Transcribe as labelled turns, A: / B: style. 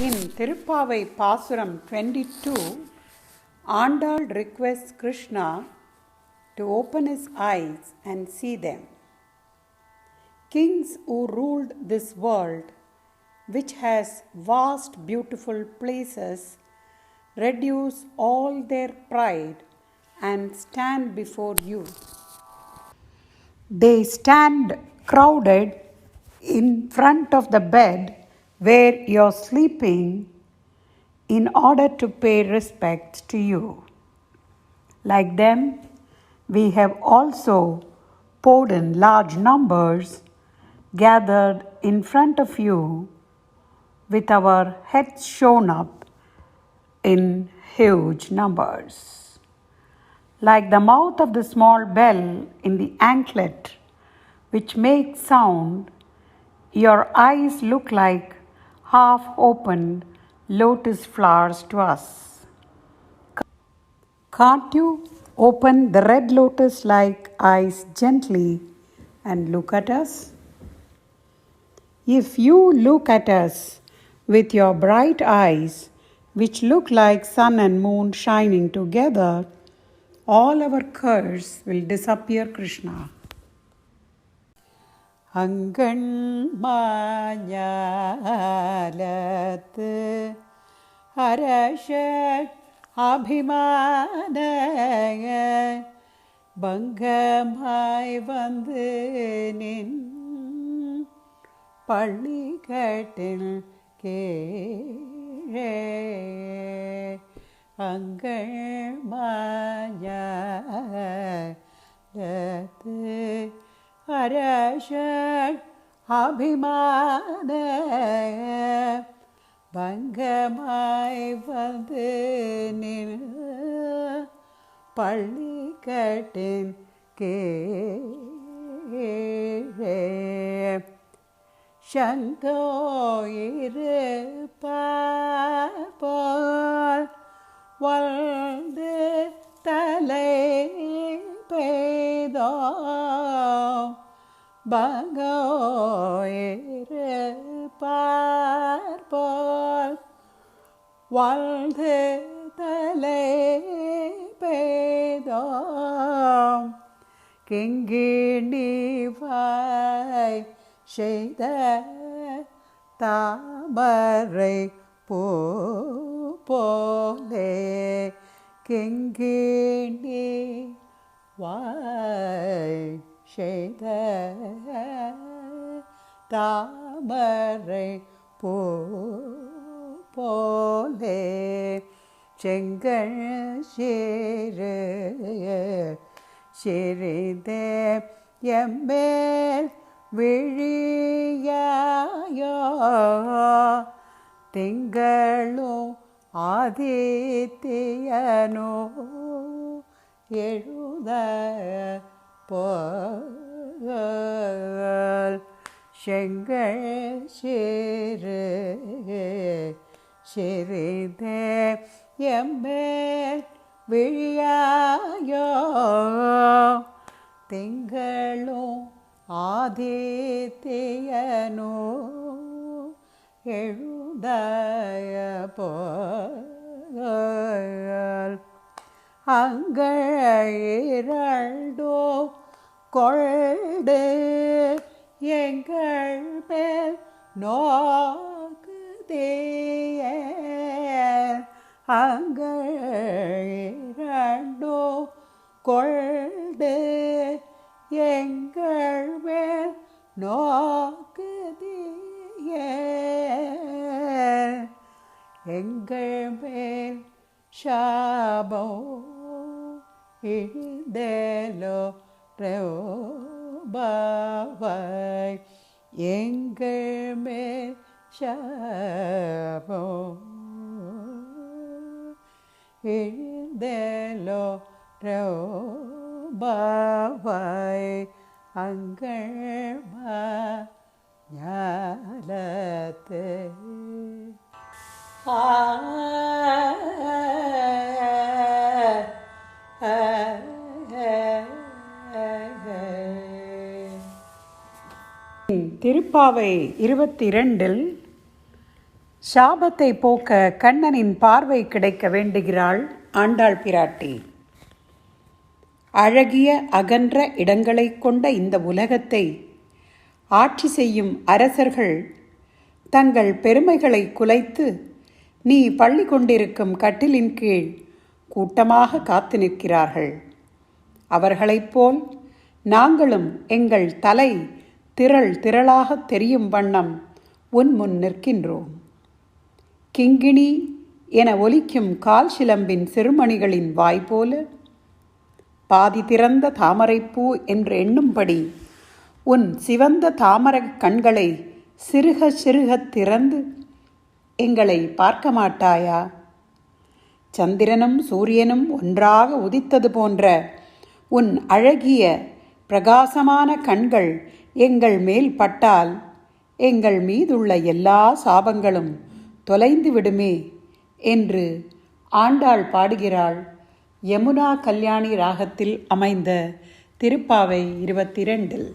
A: In Tirupavai Pasuram 22, Andal requests Krishna to open his eyes and see them. Kings who ruled this world, which has vast, beautiful places, reduce all their pride and stand before you. They stand crowded in front of the bed where you're sleeping in order to pay respect to you. Like them, we have also poured in large numbers gathered in front of you with our heads shown up in huge numbers. Like the mouth of the small bell in the anklet, which makes sound, your eyes look like half opened lotus flowers to us. Can't you open the red lotus like eyes gently and look at us? If you look at us with your bright eyes, which look like sun and moon shining together, all our curse will disappear, Krishna. அங்கண் மாஞாலத்து அரஷ அபிமான பங்கமாய் வந்து நின் பள்ளிக்கட்டில் கீழே uncle அபிமான பங்கமாய் வந்து பள்ளி பள்ளிக்கட்டின் கீழே. சந்தோ இருப்பால் வாழ்ந்து தலை பெய்தோ பங்கோ இருப்பால் வாழ்ந்து தலை பெய்தோ கிங்கிணிவாய் செய்த தாமரை போ போலே கிங்கிணி வாய் செய்த தாமரை போ போலே செங்கல் சேரு சிறிதே எம்மேல் விழியாயோ திங்களும் ஆதித்தியனோ எழுத போல் செங்கல் சிறு சிறிதே எம்மேல் விழியாயோ? திங்களும் ஆதித்யனோ எழுதய போல் இரண்டோ கொண்டு எங்கள் மேல் நோக்குதேய அங்கோ கொண்டு எங்கள் மேல் நோக்குதேய எங்கள் மேல் ஷாபோ இழுதலோ பாவாய் எங்கள் மேல் சாபோ எழுதலோ பாவாய் அங்கள் ஞாலத்து திருப்பாவை இருபத்தி இரண்டில் சாபத்தை போக்க கண்ணனின் பார்வை கிடைக்க வேண்டுகிறாள் ஆண்டாள் பிராட்டி. அழகிய அகன்ற இடங்களை கொண்ட இந்த உலகத்தை ஆட்சி செய்யும் அரசர்கள் தங்கள் பெருமைகளை குலைத்து நீ பள்ளி கொண்டிருக்கும் கட்டிலின் கீழ் கூட்டமாக காத்து நிற்கிறார்கள். அவர்களைப் போல் நாங்களும் எங்கள் தலை திரள் திரளாக தெரியும் வண்ணம் உன் முன் நிற்கின்றோம். கிங்கிணி என ஒலிக்கும் கால் சிலம்பின் சிறுமணிகளின் வாய் போல பாதி திறந்த தாமரைப்பூ என்று எண்ணும்படி உன் சிவந்த தாமரக் கண்களை சிறுக சிறுக திறந்து எங்களை பார்க்க மாட்டாயா? சந்திரனும் சூரியனும் ஒன்றாக உதித்தது போன்ற உன் அழகிய பிரகாசமான கண்கள் எங்கள் மேல் பட்டால் எங்கள் மீதுள்ள எல்லா சாபங்களும் தொலைந்து விடுமே என்று ஆண்டாள் பாடுகிறாள். யமுனா கல்யாணி ராகத்தில் அமைந்த திருப்பாவை இருபத்தி ரெண்டில்